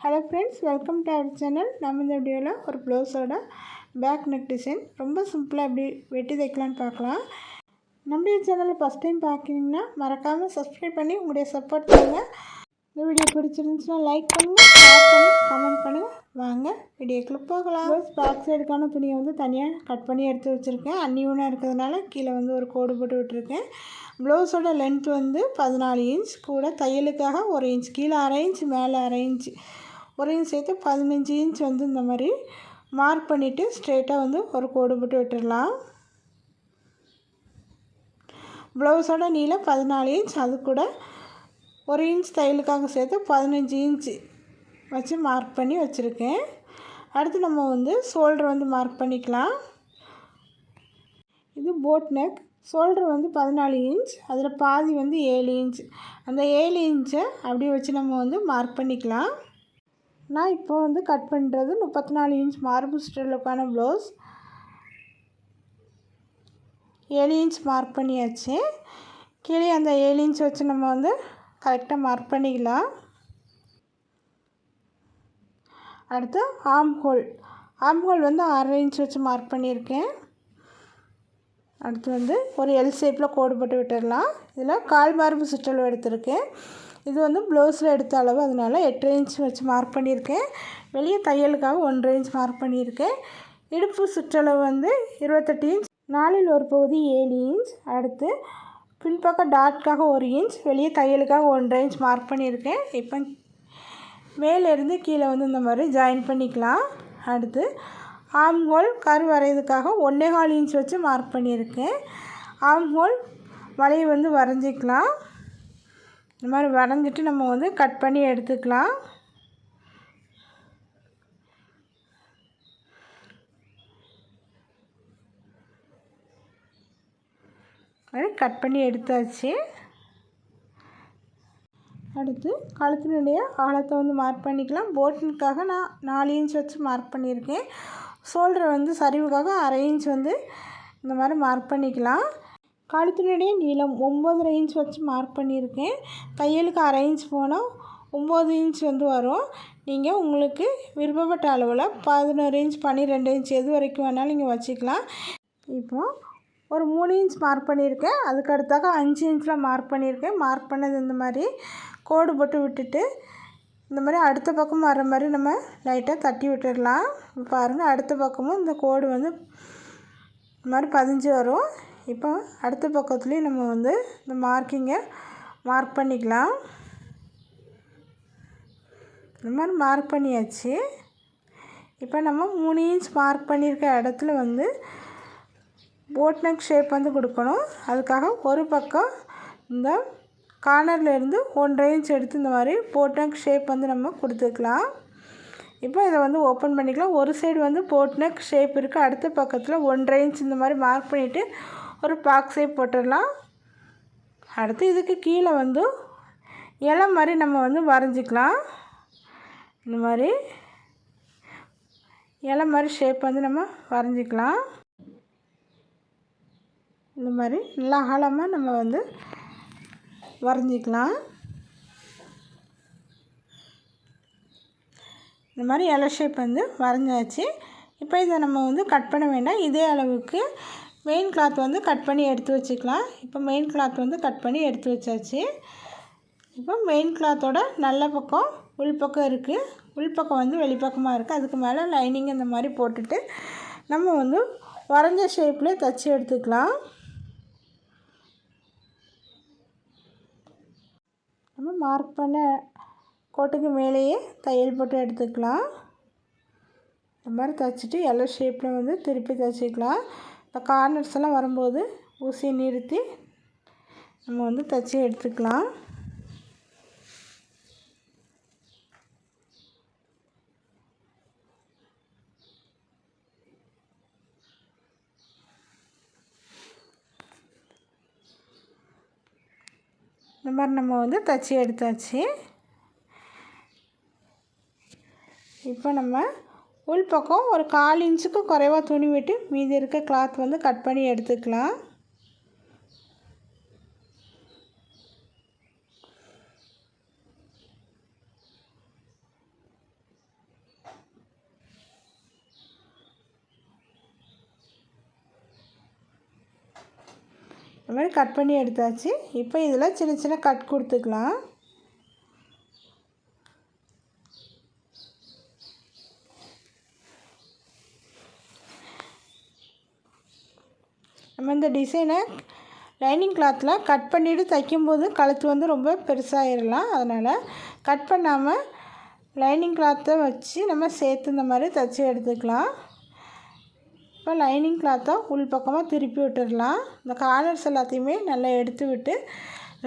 Hello friends welcome to our channel நம்ம இந்த வீடியோவில் ஒரு ப்ளவுஸோட பேக் நெக் டிசைன் ரொம்ப சிம்பிளாக எப்படி வெட்டி தைக்கலான்னு பார்க்கலாம். நம்முடைய சேனலில் ஃபஸ்ட் டைம் பார்க்குறீங்கன்னா மறக்காமல் சப்ஸ்கிரைப் பண்ணி உங்களுடைய சப்போர்ட் பண்ணுங்கள் இந்த வீடியோ பிடிச்சிருந்துச்சுன்னா லைக் பண்ணுங்கள் ஷேர் பண்ணி கமெண்ட் பண்ணுங்கள் வாங்க வீடியோக்குள்ளே போகலாம். ப்ளவுஸ் பேக் சைடுக்கான துணியை வந்து தனியாக கட் பண்ணி எடுத்து வச்சுருக்கேன். அன்னியூனாக இருக்கிறதுனால கீழே வந்து ஒரு கோடு போட்டு விட்டுருக்கேன். ப்ளவுஸோட லென்த் வந்து பதினாலு இன்ச் கூட தையலுக்காக ஒரு இன்ச் கீழே அரை இன்ச் மேலே அரை இன்ச் ஒரு இன்ச் சேர்த்து பதினஞ்சு இன்ச் வந்து இந்த மாதிரி மார்க் பண்ணிவிட்டு ஸ்ட்ரெயிட்டாக வந்து ஒரு கோடு போட்டு விட்டுடலாம் ப்ளவுஸோட நீளம் பதினாலு இன்ச் அது கூட ஒரு இன்ச் தையலுக்காக சேர்த்து பதினஞ்சு இன்ச்சு வச்சு மார்க் பண்ணி வச்சுருக்கேன். அடுத்து நம்ம வந்து ஷோல்டர் வந்து மார்க் பண்ணிக்கலாம். இது போட் நெக் ஷோல்டர் வந்து பதினாலு இன்ச் அதில் பாதி வந்து ஏழு இன்ச் அந்த ஏழு இன்ச்சை அப்படியே வச்சு நம்ம வந்து மார்க் பண்ணிக்கலாம். நான் இப்போ வந்து கட் பண்ணுறது முப்பத்தி நாலு இன்ச் மார்பு ஸ்டைலுக்கான ப்ளவுஸ் ஏழு இன்ச் மார்க் பண்ணியாச்சு. கீழே அந்த ஏழு இன்ச் வச்சு நம்ம வந்து கரெக்டாக மார்க் பண்ணிக்கலாம். அடுத்து ஆம் ஹோல் ஆம் ஹோல் வந்து அரை இன்ச் வச்சு மார்க் பண்ணியிருக்கேன். அடுத்து வந்து ஒரு எல் ஷேப்பில் கோடு போட்டு விட்டுடலாம். இதில் கால் மார்பு சுற்றளவு எடுத்திருக்கேன். இது வந்து ப்ளவுஸில் எடுத்த அளவு. அதனால் எட்டு இன்ச் வச்சு மார்க் பண்ணியிருக்கேன். வெளியே தையலுக்காக ஒன்றரை இன்ச் மார்க் பண்ணியிருக்கேன். இடுப்பு சுற்றளவு வந்து இருபத்தெட்டு இன்ச் நாலில் ஒரு பகுதி ஏழு இன்ச் அடுத்து பின்பக்கம் டாட்காக ஒரு இன்ச் வெளியே தையலுக்காக ஒன்றரை இன்ச் மார்க் பண்ணியிருக்கேன். இப்போ மேலேருந்து கீழே வந்து இந்த மாதிரி ஜாயின் பண்ணிக்கலாம். அடுத்து ஆம்ஹோல் கரு வரைகிறதுக்காக ஒன்றே கால் இன்ச் வச்சு மார்க் பண்ணியிருக்கேன். ஆம்ஹோல் வலையை வந்து வரைஞ்சிக்கலாம். இந்த மாதிரி வரைஞ்சிட்டு நம்ம வந்து கட் பண்ணி எடுத்துக்கலாம். மாதிரி கட் பண்ணி எடுத்தாச்சு. அடுத்து கழுத்தினுடைய ஆழத்தை வந்து மார்க் பண்ணிக்கலாம். போட்டினுக்காக நான் நாலு இன்ச் வச்சு மார்க் பண்ணியிருக்கேன். ஷோல்டர் வந்து சரிவுக்காக அரை இன்ச் வந்து இந்த மாதிரி மார்க் பண்ணிக்கலாம். கழுத்தினுடைய நீளம் ஒம்பதரை இன்ச் வச்சு மார்க் பண்ணியிருக்கேன். தையலுக்கு அரை இன்ச் போனால் ஒம்பது இன்ச் வந்து வரும். நீங்கள் உங்களுக்கு விருப்பப்பட்ட அளவில் பதினோரு இன்ச் பன்னிரெண்டு இன்ச் எது வரைக்கும் வேணாலும் நீங்கள் வச்சுக்கலாம். இப்போது ஒரு மூணு இன்ச் மார்க் பண்ணியிருக்கேன். அதுக்கு அடுத்தாக அஞ்சு இன்ச்சில் மார்க் பண்ணியிருக்கேன். மார்க் பண்ணது இந்த மாதிரி கோடு போட்டு விட்டுட்டு இந்த மாதிரி அடுத்த பக்கம் வர மாதிரி நம்ம லைட்டாக தட்டி விட்டுடலாம். பாருங்கள் அடுத்த பக்கமும் இந்த கோடு வந்து இந்த மாதிரி பதிஞ்சு வரும். இப்போ அடுத்த பக்கத்துலேயும் நம்ம வந்து இந்த மார்க்கிங்கை மார்க் பண்ணிக்கலாம். இந்த மாதிரி மார்க் பண்ணியாச்சு. இப்போ நம்ம மூணு இன்ச் மார்க் பண்ணியிருக்க இடத்துல வந்து போட் நெக் ஷேப் வந்து கொடுக்கணும். அதுக்காக ஒரு பக்கம் இந்த கார்னர்லேருந்து ஒன்றரை இன்ச் எடுத்து இந்த மாதிரி போட்நெக் ஷேப் வந்து நம்ம கொடுத்துக்கலாம். இப்போ இதை வந்து ஓப்பன் பண்ணிக்கலாம். ஒரு சைடு வந்து போட்நெக் ஷேப் இருக்குது அடுத்த பக்கத்தில் ஒன்றரை இன்ச் இந்த மாதிரி மார்க் பண்ணிவிட்டு ஒரு பாக்ஸே போட்டுடலாம். அடுத்து இதுக்கு கீழே வந்து இலை மாதிரி நம்ம வந்து வரைஞ்சிக்கலாம். இந்த மாதிரி இலை மாதிரி ஷேப் வந்து நம்ம வரைஞ்சிக்கலாம். இந்த மாதிரி நல்லா அகலமாக நம்ம வந்து வரைஞ்சிக்கலாம். இந்த மாதிரி இலை ஷேப் வந்து வரைஞ்சாச்சு. இப்போ இதை நம்ம வந்து கட் பண்ண வேண்டாம். இதே அளவுக்கு மெயின் கிளாத் வந்து கட் பண்ணி எடுத்து வச்சுக்கலாம். இப்போ மெயின் கிளாத் வந்து கட் பண்ணி எடுத்து வச்சாச்சு. இப்போ மெயின் கிளாத்தோட நல்ல பக்கம் உள்பக்கம் இருக்குது உள்பக்கம் வந்து வெளிப்பக்கமாக இருக்குது அதுக்கு மேலே லைனிங் இந்த மாதிரி போட்டுட்டு நம்ம வந்து வரைஞ்ச ஷேப்லேயே தைச்சி எடுத்துக்கலாம். நம்ம மார்க் பண்ண கோட்டுக்கு மேலேயே தையல் போட்டு எடுத்துக்கலாம். இந்த மாதிரி தைச்சிட்டு எல்லோ ஷேப்பில் வந்து திருப்பி தைச்சிக்கலாம். இப்போ கார்னர்ஸ் எல்லாம் வரும்போது ஊசியை நிறுத்தி நம்ம வந்து தைச்சி எடுத்துக்கலாம். இந்த மாதிரி நம்ம வந்து தைச்சி எடுத்தாச்சு. இப்போ நம்ம உள்பக்கம் ஒரு கால் இன்ச்சுக்கு குறைவாக துணி விட்டு மீதி இருக்க கிளாத் வந்து கட் பண்ணி எடுத்துக்கலாம். இந்த மாதிரி கட் பண்ணி எடுத்தாச்சு. இப்போ இதில் சின்ன சின்ன கட் கொடுத்துக்கலாம். நம்ம இந்த டிசைனை லைனிங் கிளாத்தில் கட் பண்ணிவிட்டு தைக்கும்போது கழுத்து வந்து ரொம்ப பெருசாகிடலாம் அதனால் கட் பண்ணாமல் லைனிங் கிளாத்தை வச்சு நம்ம சேர்த்து இந்த மாதிரி தைச்சி எடுத்துக்கலாம். இப்போ லைனிங் கிளாத்தை உள் பக்கமாக திருப்பி விட்டுடலாம் இந்த கார்னர்ஸ் எல்லாத்தையுமே நல்லா எடுத்து விட்டு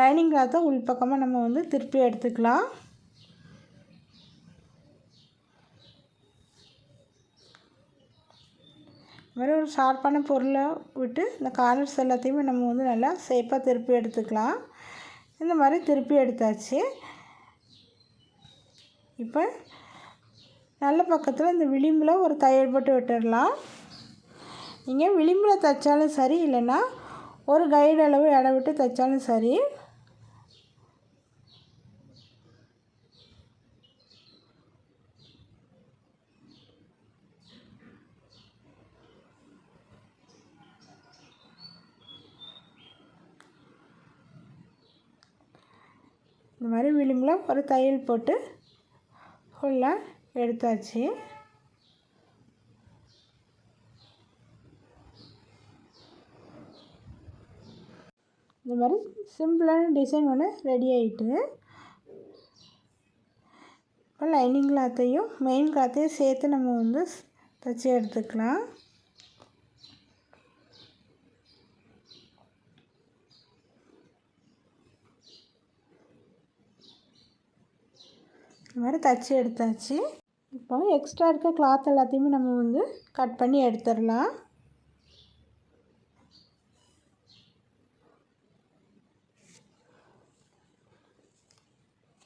லைனிங் கிளாத்தை உள் பக்கமாக நம்ம வந்து திருப்பி எடுத்துக்கலாம். மாதிரி ஒரு ஷார்ப்பான பொருளை விட்டு இந்த கார்னர்ஸ் எல்லாத்தையுமே நம்ம வந்து நல்லா சேஃபாக திருப்பி எடுத்துக்கலாம். இந்த மாதிரி திருப்பி எடுத்தாச்சு. இப்போ நல்ல பக்கத்தில் இந்த விளிம்பில் ஒரு தையல் போட்டு விட்டுடலாம். நீங்கள் விளிம்பில் தைச்சாலும் சரி இல்லைன்னா ஒரு கைடு அளவு இடம் விட்டு தைச்சாலும் சரி இந்த மாதிரி விளிம்பில் ஒரு தையல் போட்டு ஃபுல்லாக எடுத்தாச்சு. இந்த மாதிரி சிம்பிளான டிசைன் ஒன்று ரெடி ஆகிட்டு இப்போ லைனிங் கிளாத்தையும் மெயின் கிளாத்தையும் சேர்த்து நம்ம வந்து தைச்சி எடுத்துக்கலாம். இந்த மாதிரி தச்சு எடுத்தாச்சு. இப்போ எக்ஸ்ட்ரா இருக்க கிளாத் எல்லாத்தையுமே நம்ம வந்து கட் பண்ணி எடுத்துடலாம்.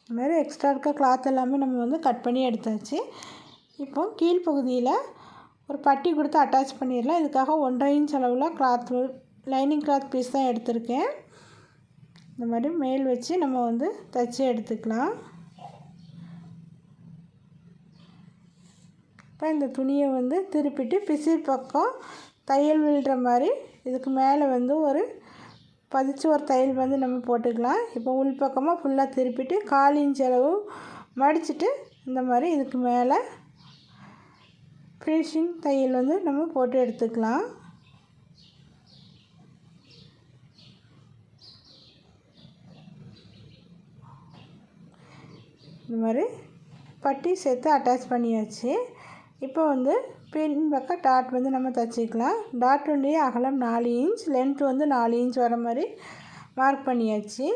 இந்த மாதிரி எக்ஸ்ட்ரா இருக்க கிளாத் எல்லாமே நம்ம வந்து கட் பண்ணி எடுத்தாச்சு. இப்போ கீழ்ப்பகுதியில் ஒரு பட்டி கொடுத்து அட்டாச் பண்ணிடலாம். இதுக்காக ஒன்றரை இன்ச் அளவில் கிளாத் லைனிங் கிளாத் பீஸ் தான் எடுத்திருக்கேன். இந்த மாதிரி மேல் வச்சு நம்ம வந்து தைச்சி எடுத்துக்கலாம். இப்போ இந்த துணியை வந்து திருப்பிட்டு பிசிர் பக்கம் தையல் விழுற மாதிரி இதுக்கு மேலே வந்து ஒரு பதிச்சு ஒரு தையல் வந்து நம்ம போட்டுக்கலாம். இப்போ உள் பக்கமாக ஃபுல்லாக திருப்பிட்டு கால் இன்ச் அளவு மடிச்சுட்டு இந்த மாதிரி இதுக்கு மேலே ஃபினிஷிங் தையல் வந்து நம்ம போட்டு எடுத்துக்கலாம். இந்த மாதிரி பட்டி சேர்த்து அட்டாச் பண்ணியாச்சு. இப்போ வந்து பின் பக்கம் டாட் வந்து நம்ம தைச்சிக்கலாம். டாட்டுடைய அகலம் நாலு இன்ச் லென்த் வந்து நாலு இன்ச் வர மாதிரி மார்க் பண்ணியாச்சு.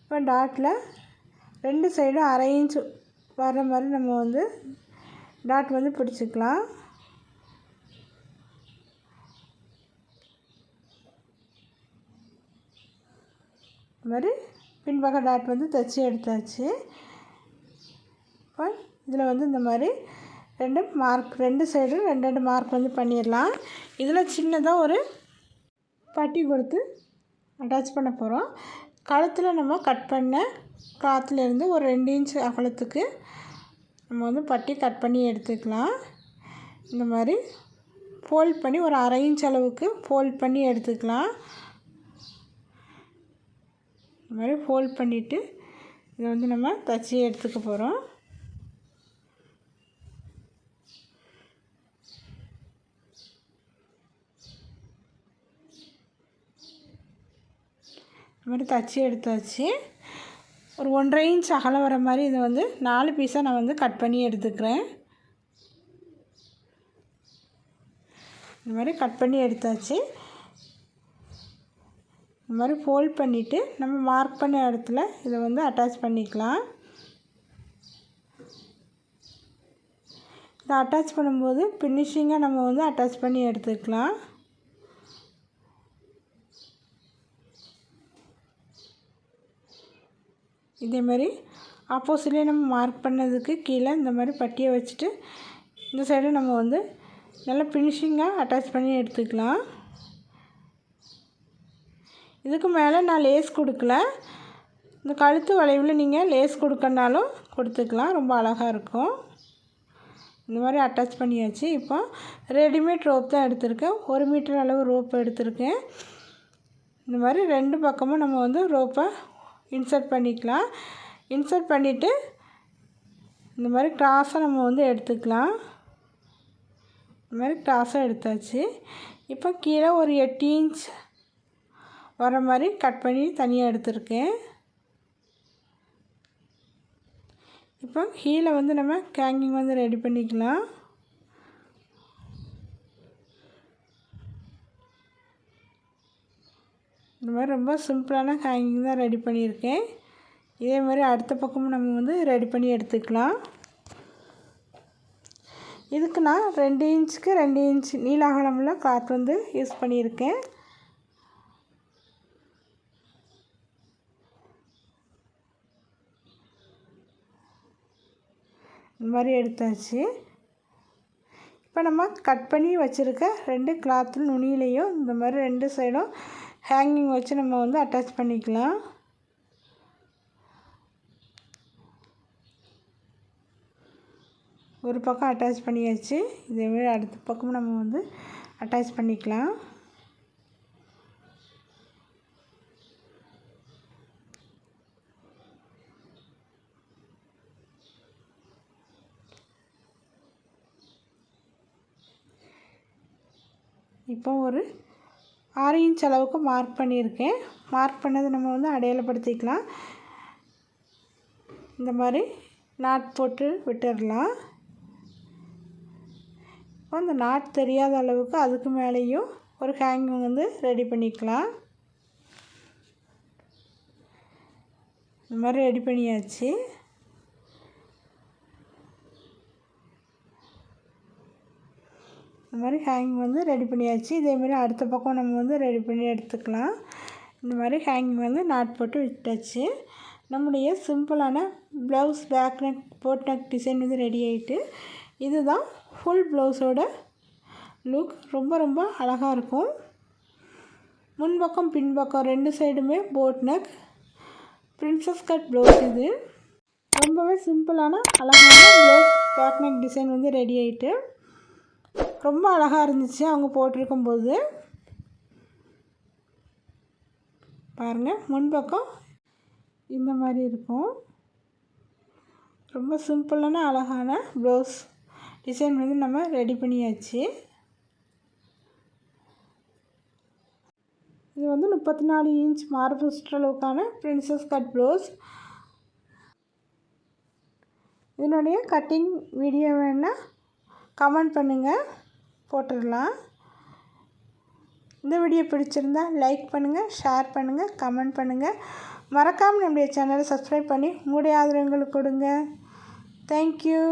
இப்போ டாட்டில் ரெண்டு சைடும் அரை இன்ச் வர மாதிரி நம்ம வந்து டாட் வந்து பிடிச்சிக்கலாம். இது மாதிரி பின்பக்க டாட் வந்து தைச்சி எடுத்தாச்சு. இப்போ இதில் வந்து இந்த மாதிரி ரெண்டு மார்க் ரெண்டு சைடும் ரெண்டு ரெண்டு மார்க் வந்து பண்ணிடலாம். இதில் சின்னதாக ஒரு பட்டி கொடுத்து அட்டாச் பண்ண போகிறோம். கழுத்தில் நம்ம கட் பண்ண கிளாத்துலேருந்து ஒரு ரெண்டு இன்ச் அகலத்துக்கு நம்ம வந்து பட்டி கட் பண்ணி எடுத்துக்கலாம். இந்த மாதிரி ஃபோல்ட் பண்ணி ஒரு அரை இன்ச் அளவுக்கு ஃபோல்ட் பண்ணி எடுத்துக்கலாம். இந்த மாதிரி ஃபோல்ட் பண்ணிவிட்டு இதை வந்து நம்ம தச்சு எடுத்துக்க போகிறோம். இது மாதிரி தச்சு எடுத்தாச்சு. ஒரு ஒன்றரை இன்ச் அகலம் வர மாதிரி இதை வந்து நாலு பீஸாக நான் வந்து கட் பண்ணி எடுத்துக்கிறேன். இந்த மாதிரி கட் பண்ணி எடுத்தாச்சு. இந்த மாதிரி ஃபோல்ட் பண்ணிவிட்டு நம்ம மார்க் பண்ண இடத்துல இதை வந்து அட்டாச் பண்ணிக்கலாம். இதை அட்டாச் பண்ணும்போது ஃபினிஷிங்காக நம்ம வந்து அட்டாச் பண்ணி எடுத்துக்கலாம். இதே மாதிரி ஆப்போசிட்லேயே நம்ம மார்க் பண்ணதுக்கு கீழே இந்த மாதிரி பட்டியை வச்சுட்டு இந்த சைடு நம்ம வந்து நல்லா ஃபினிஷிங்காக அட்டாச் பண்ணி எடுத்துக்கலாம். இதுக்கு மேலே நான் லேஸ் கொடுக்கல. இந்த கழுத்து வளைவில் நீங்கள் லேஸ் கொடுக்கனாலும் கொடுத்துக்கலாம். ரொம்ப அழகாக இருக்கும். இந்த மாதிரி அட்டாச் பண்ணியாச்சு. இப்போ ரெடிமேட் ரோப் தான் எடுத்திருக்கேன். ஒரு மீட்டர் அளவு ரோப் எடுத்திருக்கேன். இந்த மாதிரி ரெண்டு பக்கமும் நம்ம வந்து ரோப்பை இன்சர்ட் பண்ணிக்கலாம். இன்சர்ட் பண்ணிவிட்டு இந்த மாதிரி க்ராஸாக நம்ம வந்து எடுத்துக்கலாம். இந்த மாதிரி க்ராஸாக எடுத்தாச்சு. இப்போ கீழே ஒரு எட்டு இன்ச் வர மாதிரி கட் பண்ணி தனியாக எடுத்திருக்கேன். இப்போ கீழே வந்து நம்ம கேங்கிங் வந்து ரெடி பண்ணிக்கலாம். இந்த மாதிரி ரொம்ப சிம்பிளான ஹேங்கிங் தான் ரெடி பண்ணியிருக்கேன். இதே மாதிரி அடுத்த பக்கமும் நம்ம வந்து ரெடி பண்ணி எடுத்துக்கலாம். இதுக்கு நான் ரெண்டு இன்ச்சுக்கு ரெண்டு இன்ச் நீலாகலமுள்ள கிளாத் வந்து யூஸ் பண்ணியிருக்கேன். இந்த மாதிரி எடுத்தாச்சு. இப்போ நம்ம கட் பண்ணி வச்சுருக்க ரெண்டு கிளாத்து நுனியிலையும் இந்த மாதிரி ரெண்டு சைடும் ஹேங்கிங் வச்சு நம்ம வந்து அட்டாச் பண்ணிக்கலாம். ஒரு பக்கம் அட்டாச் பண்ணியாச்சு. இதேமாரி அடுத்த பக்கமும் நம்ம வந்து அட்டாச் பண்ணிக்கலாம். இப்போ ஒரு ஆறு இன்ச் அளவுக்கு மார்க் பண்ணியிருக்கேன். மார்க் பண்ணது நம்ம வந்து அடையாளப்படுத்திக்கலாம். இந்த மாதிரி நாட் போட்டு விட்டுடலாம் இப்போ அந்த நாட் தெரியாத அளவுக்கு அதுக்கு மேலேயும் ஒரு ஹேங்கிங் வந்து ரெடி பண்ணிக்கலாம். இந்த மாதிரி ரெடி பண்ணியாச்சு. இந்த மாதிரி ஹேங்கிங் வந்து ரெடி பண்ணியாச்சு. இதேமாரி அடுத்த பக்கம் நம்ம வந்து ரெடி பண்ணி எடுத்துக்கலாம். இந்த மாதிரி ஹேங்கிங் வந்து நாட் போட்டு விட்டாச்சு. நம்முடைய சிம்பிளான blouse back neck boat neck design வந்து ரெடி ஆகிட்டு இதுதான் ஃபுல் ப்ளவுஸோட லுக் ரொம்ப ரொம்ப அழகாக இருக்கும். முன்பக்கம் பின்பக்கம் ரெண்டு சைடுமே boat neck princess cut blouse இது. ரொம்பவே சிம்பிளான அழகான ப்ளவுஸ் பேக் நெக் டிசைன் வந்து ரெடி ஆகிட்டு ரொம்ப அழகாக இருந்துச்சு அவங்க போட்டிருக்கும்போது. பாருங்கள் முன்பக்கம் இந்த மாதிரி இருக்கும். ரொம்ப சிம்பிளான அழகான ப்ளவுஸ் டிசைன் வந்து நம்ம ரெடி பண்ணியாச்சு. இது வந்து முப்பத்தி நாலு இன்ச் மார்பு சுற்றளவுக்கான ப்ரின்சஸ் கட் ப்ளவுஸ் இதனுடைய கட்டிங் வீடியோ வேணால் கமெண்ட் பண்ணுங்கள் போட்டுடலாம். இந்த வீடியோ பிடிச்சிருந்தா லைக் பண்ணுங்கள் ஷேர் பண்ணுங்கள் கமெண்ட் பண்ணுங்கள் மறக்காமல் நம்முடைய சேனலை சப்ஸ்கிரைப் பண்ணி உங்களுடைய ஆதரவுங்களுக்கு கொடுங்க. தேங்க்யூ